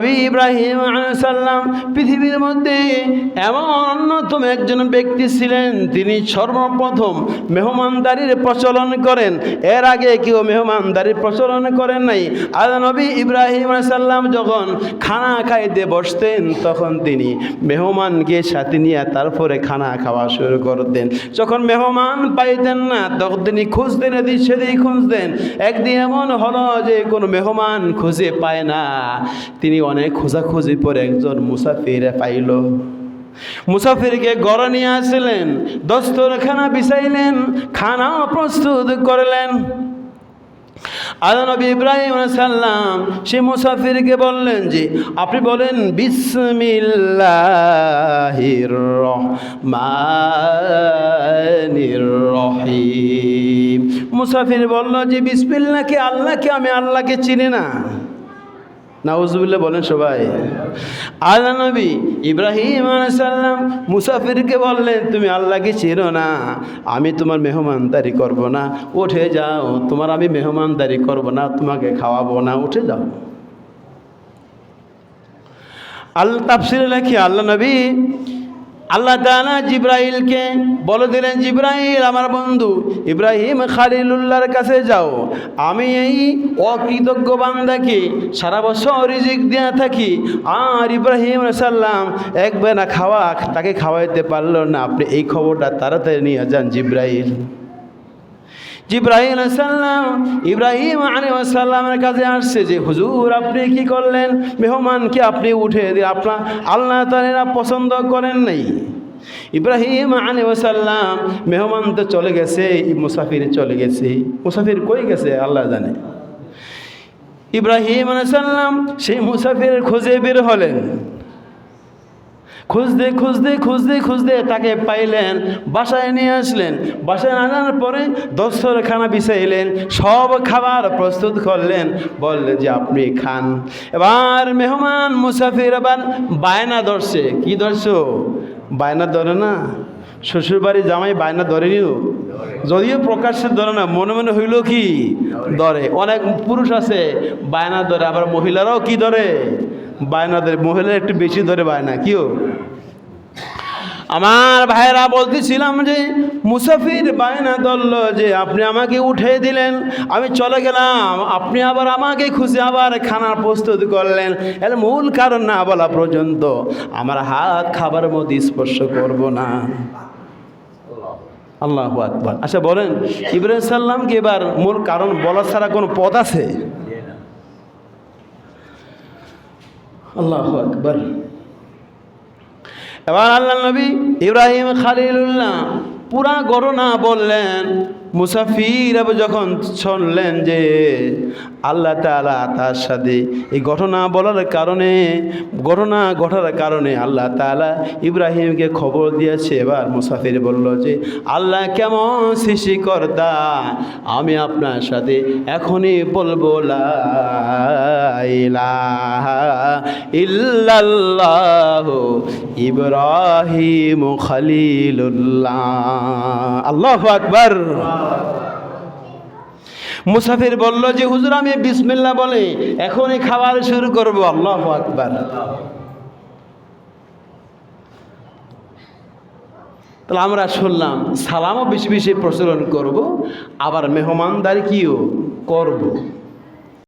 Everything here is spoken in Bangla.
ইব্রাহিম সাল্লাম পৃথিবীর মধ্যে এমন অন্যতম একজন ব্যক্তি ছিলেন, তিনি সর্বপ্রথম মেহমানদারির প্রচলন করেন। এর আগে কেউ মেহমানদারির প্রচলন করেন নাই। আর নবী ইব্রাহিম সাল্লাম যখন খানা খাইতে বসতেন, তখন তিনি মেহমানকে সাথে নিয়ে তারপরে খানা খাওয়া শুরু করতেন। যখন মেহমান পাইতেন না, তখন তিনি খুঁজতেন এদিক সেদিক খুঁজতেন। একদিন এমন হলো যে কোনো মেহমান খুঁজে পায় না। তিনি অনেক খোঁজাখুঁজি পরে একজন মুসাফির পাইল। মুসাফিরকে গড়ে নিয়ে আসলেন, দস্তরখানা বিছাইলেন, খানা প্রস্তুত করলেন। আল্লাহ নবী ইব্রাহিম সাল্লাম সে মুসাফিরকে বললেন যে, আপনি বলেন, বিসমিল্লাহির রহমানির রহিম। মুসাফির বলল যে বিসমিল্লাহকে আল্লাহকে আমি আল্লাহকে চিনি না। নাউজুবিল্লাহ বলেন সবাই। আল্লাহ নবী ইব্রাহিম সাল্লাম মুসাফিরকে বললেন, তুমি আল্লাহকে চেনো না, আমি তোমার মেহমানদারি করব না। উঠে যাও, তোমার আমি মেহমানদারি করব না, তোমাকে খাওয়াবো না। উঠে যাও। আল্লাহ তাফসির লেখি, আল্লাহ নবী আল্লাহ তালা জিব্রাহিলকে বলে দিলেন, জিব্রাইল, আমার বন্ধু, ইব্রাহিম খালিলুল্লাহর কাছে যাও। আমি এই অকৃতজ্ঞ বান্দাকে সারা বছর রিজিক দেওয়া থাকি। আর ইব্রাহিম সাল্লাম এক বেলা খাওয়া তাকে খাওয়াইতে পারল না। আপনি এই খবরটা তাড়াতাড়ি নিয়ে যান, জিব্রাইল। জিব্রাহিম সাল্লাম ইব্রাহিম আলাইসাল্লামের কাছে আসছে যে, হুজুর, আপনি কি করলেন? মেহমানকে আপনি উঠে দিয়ে আপনার আল্লাহ তালেরা পছন্দ করেন নাই? ইব্রাহিম আলাইসাল্লাম মেহমান তো চলে গেছে মুসাফির চলে গেছে। মুসাফির কই গেছে? আল্লাহ জানে। ইব্রাহিম আলাইসাল্লাম সেই মুসাফির খোঁজে বের হলেন। খুঁজতে খুঁজতে খুঁজতে খুঁজতে তাকে পাইলেন, বাসায় নিয়ে আসলেন। বাসায় আনার পরে দস্তর খানা বিছাইলেন, সব খাবার প্রস্তুত করলেন। বললেন যে, আপনি খান। এবার মেহমান, মুসাফির এবার বায়না ধরছে। কি ধরছো? বায়না ধরে না? শ্বশুরবাড়ি জামাই বায়না ধরেনিও? যদিও প্রকাশ্যে ধরে না, মনে মনে হইল কি? ধরে। অনেক পুরুষ আছে, বায়না ধরে। আবার মহিলারাও কি ধরে? বায়না ধরে। মহিলা একটু বেশি ধরে বায়না। কিও? আমার ভাইরা বলতেছিলাম যে, মুসাফির বায়না ধরল যে আপনি আমাকে উঠে দিলেন, আমি চলে গেলাম, আপনি আবার আমাকে খুঁজে আবার খানার প্রস্তুত করলেন। এর মূল কারণ না বলা পর্যন্ত আমার হাত খাবার মধ্যে স্পর্শ করব না। আল্লাহ আকবর। আচ্ছা বলেন, ইব্রাহিম সাল্লামকে এবার মূল কারণ বলা ছাড়া কোনো পদ আছে? আল্লাহ আকবর। এবার আল্লাহ নবী ইব্রাহিম খালিলুল্লাহ পুরা ঘটনা বললেন। মুসাফির যখন শুনলেন যে আল্লাহ তালা তার সাথে এই ঘটনা বলার কারণে, ঘটনা ঘটার কারণে আল্লাহ তালা ইব্রাহিমকে খবর দিয়েছে। এবার মুসাফির বলল যে, আল্লাহ কেমন সৃষ্টিকর্তা? আমি আপনার সাথে এখনই বলব, লা ইলাহা ইব্রাহিম খলিলুল্লাহ। আল্লাহ আকবর। মুসাফির বলল যে, হুজুর, আমি বিসমিল্লা বলে এখনই খাবার শুরু করব। আল্লাহ আকবার। তাহলে আমরা শুনলাম, সালামও বেশি বেশি প্রচলন করব, আবার মেহমানদারি কিও করব।